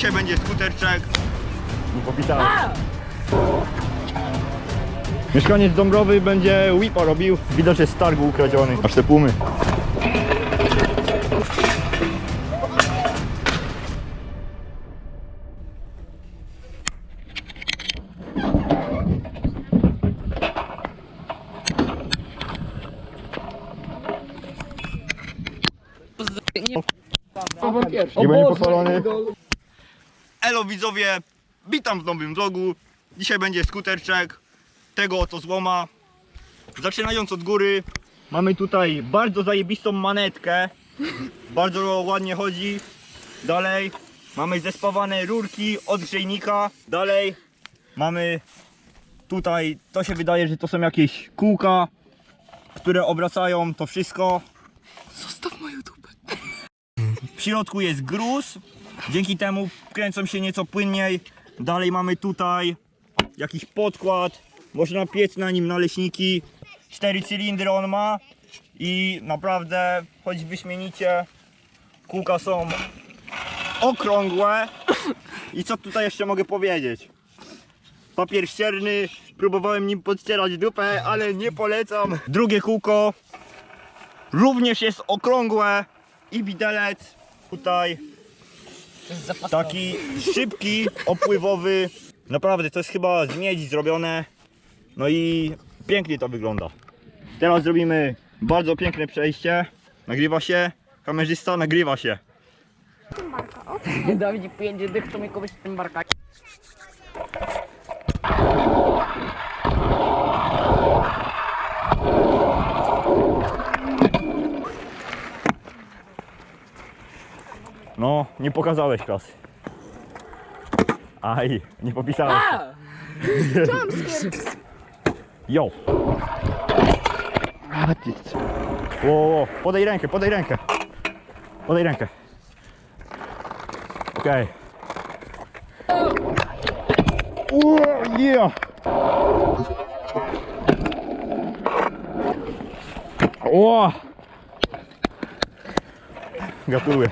Dzisiaj będzie skuterczek. Nie popisałem. Mieszkaniec Dąbrowy będzie whipa robił. Widocznie z targu ukradziony. Aż te pumy. Nie będzie pochwalony. Elo widzowie, witam w nowym vlogu. Dzisiaj będzie skuterczek tego oto złoma. Zaczynając od góry, mamy tutaj bardzo zajebistą manetkę. Bardzo ładnie chodzi. Dalej mamy zespawane rurki od grzejnika. Dalej mamy tutaj, to się wydaje, że to są jakieś kółka, które obracają to wszystko. Zostaw moją dupę. W środku jest gruz, dzięki temu kręcą się nieco płynniej. Dalej mamy tutaj jakiś podkład, można piec na nim naleśniki. Cztery cylindry on ma i naprawdę choć wyśmienicie. Kółka są okrągłe. I co tutaj jeszcze mogę powiedzieć? Papier ścierny, próbowałem nim podcierać dupę, ale nie polecam. Drugie kółko również jest okrągłe i widelec tutaj taki szybki, opływowy. Naprawdę to jest chyba z miedzi zrobione. No i pięknie to wygląda. Teraz zrobimy bardzo piękne przejście. Nagrywa się. Kamerzysta nagrywa się. Dawid pięć dych, to mi kogoś z tym barka. No, nie pokazałeś klasy. Aj, nie popisałeś. Ty co? Wo, wo, podaj rękę, podaj rękę. Podaj rękę. Okej. Okay. yeah. O! Gratuluję.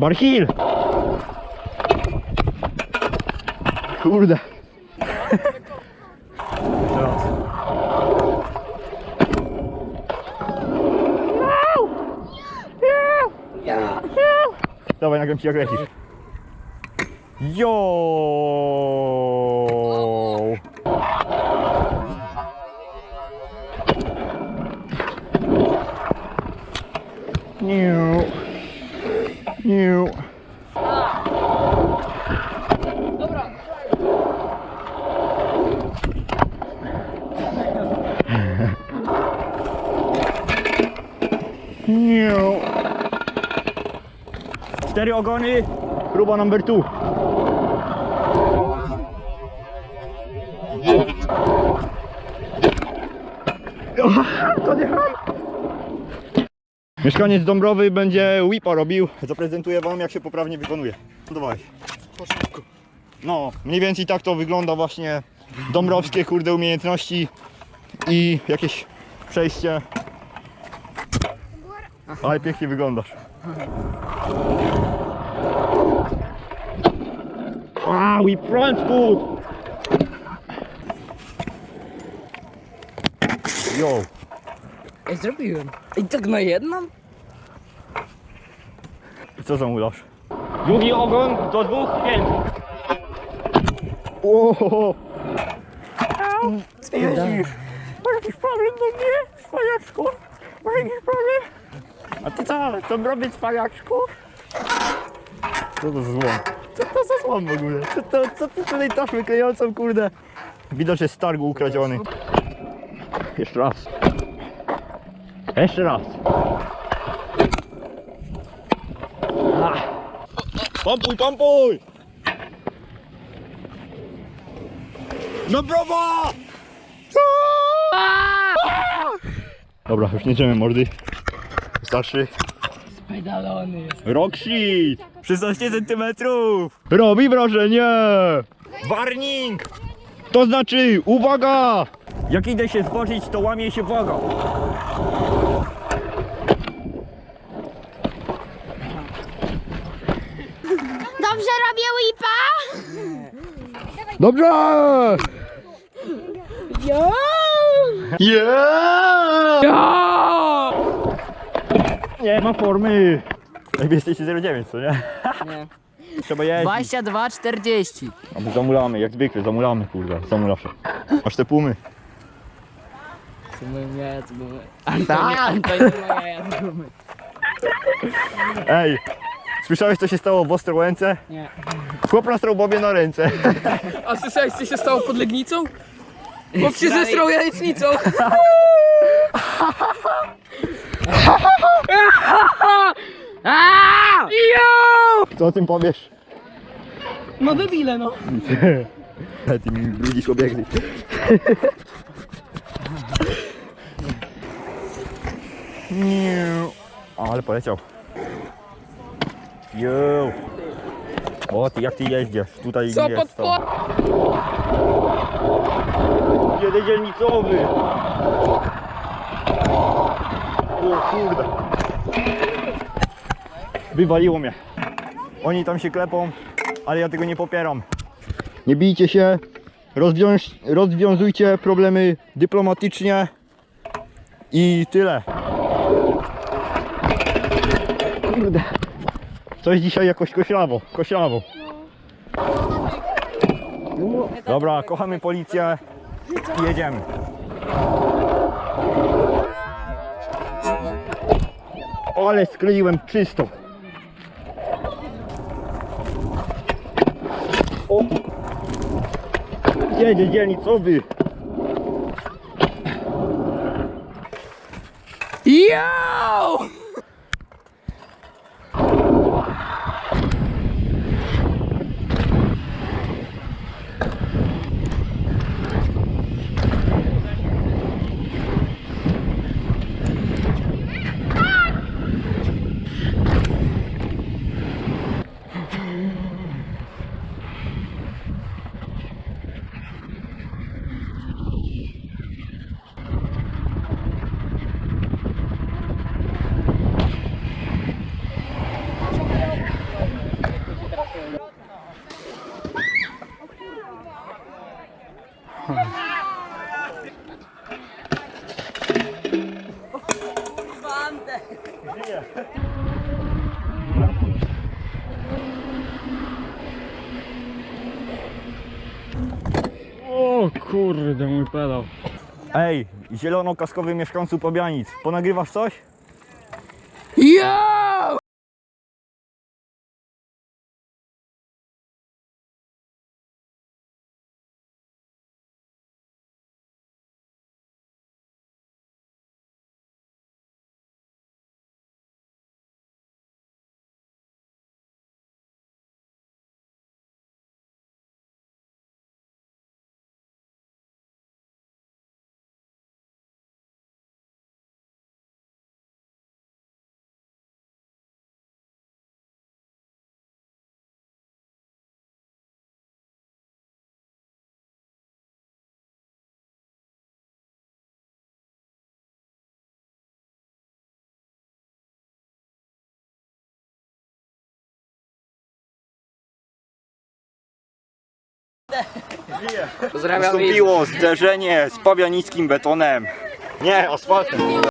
Barhil! Kurde. Dawaj, nagram ci jak lecisz. Jo! Niu. Niu. Cztery ogony, próba number two. To nie Mieszkaniec Dąbrowy będzie whipa robił. Zaprezentuję wam jak się poprawnie wykonuje. No Dawaj. No, mniej więcej tak to wygląda właśnie dąbrowskie kurde umiejętności i jakieś przejście. Ale pięknie wyglądasz. A, whip front foot! Yo. Ej, zrobiłem. I tak na jedną? I co zamulasz? Drugi ogon do dwóch pięt. Ohoho. Jeździsz. Masz jakiś problem do mnie, cwaniaczku? Masz jakiś problem? A ty co, to robię cwaniaczku? Co to za złom? Co to za złom w ogóle? Co, to, co ty tutaj taśmy klejącą, kurde? Widocznie z targu ukradziony. Jeszcze raz. Jeszcze raz. Ah. Pompuj, pompuj! No brawo! Dobra, już nie idziemy mordy. Starszy. Zapedalony jest. Rockshit! 16 centymetrów! Robi wrażenie! Warning! To znaczy, uwaga! Jak idę się zboczyć, to łamie się waga. Dobrze robię lipa? Dobrze! Jo! Yeah! Yeah! Nie ma formy. Wy jesteście 09, co nie? Nie. Trzeba jeździć. 22, 40. A my zamulamy, jak zwykle, zamulamy, kurde, zamulasze. Masz te pumy. Co my miałem, co my... Antoni, Antoni miałem, co my... Ej, słyszałeś co się stało w Ostrołęce? Nie. Chłop nastrał bobie na ręce. A słyszałeś co się stało pod Legnicą? Chłop się zestrał jajecznicą. Co o tym powiesz? No debile no. Ty mi brudzisz obiekty. Nie. Ale poleciał. Jo. O, ty jak ty jeździesz? Tutaj Co nie pod jest to. Jeden dzielnicowy. O kurde. Wywaliło mnie. Oni tam się klepą, ale ja tego nie popieram. Nie bijcie się, rozwiąż, rozwiązujcie problemy dyplomatycznie i tyle. Kurde. Coś dzisiaj jakoś koślawo, koślawo. Dobra, kochamy policję i jedziemy. Ale skleiłem czysto. Jedzie dzielnicowy. Yo! O kurde, mój pedał. Ej, zielono-kaskowy mieszkańcu Pobianic, ponagrywasz coś? Pozdrawiam zderzenie z pabianickim betonem. Nie, asfaltem.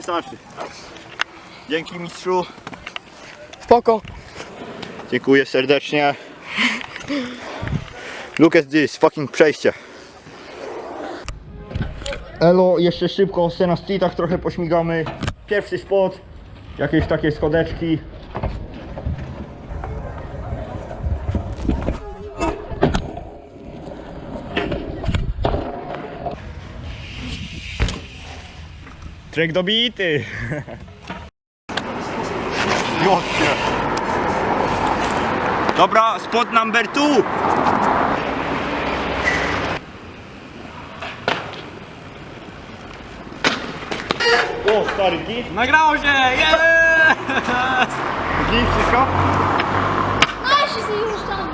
Wystarczy. Dzięki mistrzu. Spoko. Dziękuję serdecznie. Look at this, fucking przejście. Elo, jeszcze szybko se na streetach trochę pośmigamy. Pierwszy spot, jakieś takie schodeczki. Trek dobity! Jocie. Dobra, spot number two. O, stary git, Nagrało się! Yeah! git, wszystko? No jeszcze sobie już tam.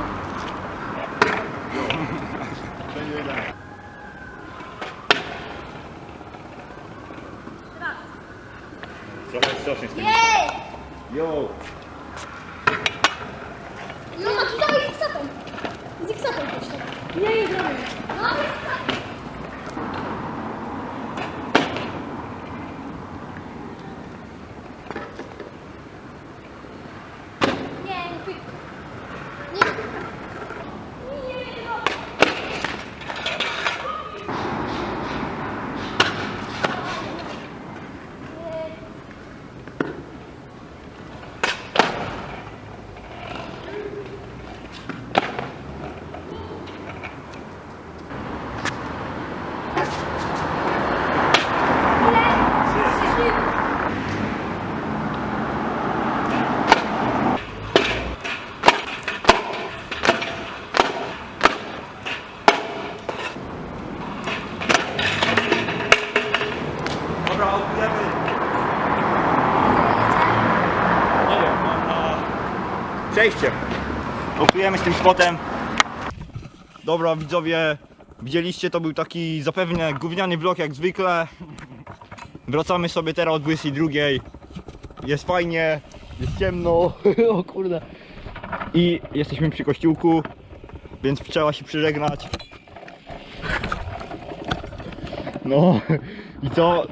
Trochę strasznie z tym. Jej! Yo! No, tu dawaj ziksatą. Ziksatą jeszcze. Nie, nie zrobię. No, ziksatą. Nie, nie pij. Nie. Nie, nie, nie. Dobra, odpijemy. Nie wiem, mam na przejście. Odpijemy z tym spotem. Dobra widzowie, widzieliście to był taki zapewne gówniany vlog jak zwykle. Wracamy sobie teraz o 22. Jest fajnie, jest ciemno. o kurde. I jesteśmy przy kościółku, więc trzeba się przyżegnać. No i co?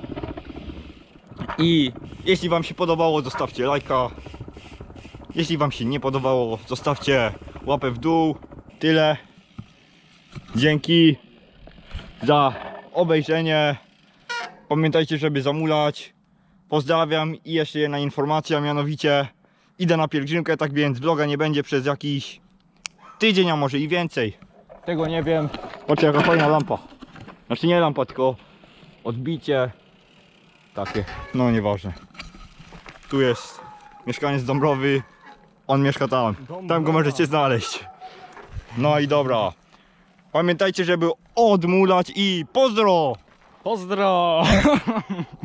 I jeśli wam się podobało, zostawcie lajka. Jeśli wam się nie podobało, zostawcie łapę w dół. Tyle. Dzięki za obejrzenie. Pamiętajcie, żeby zamulać. Pozdrawiam i jeszcze jedna informacja, mianowicie idę na pielgrzymkę, tak więc vloga nie będzie przez jakiś tydzień, a może i więcej. Tego nie wiem. Patrzcie jaka fajna lampa. Znaczy nie lampa, tylko odbicie. Takie, no nieważne. Tu jest mieszkaniec Dąbrowy. On mieszka tam. Tam go możecie znaleźć. No i dobra. Pamiętajcie, żeby odmulać i pozdro! Pozdro!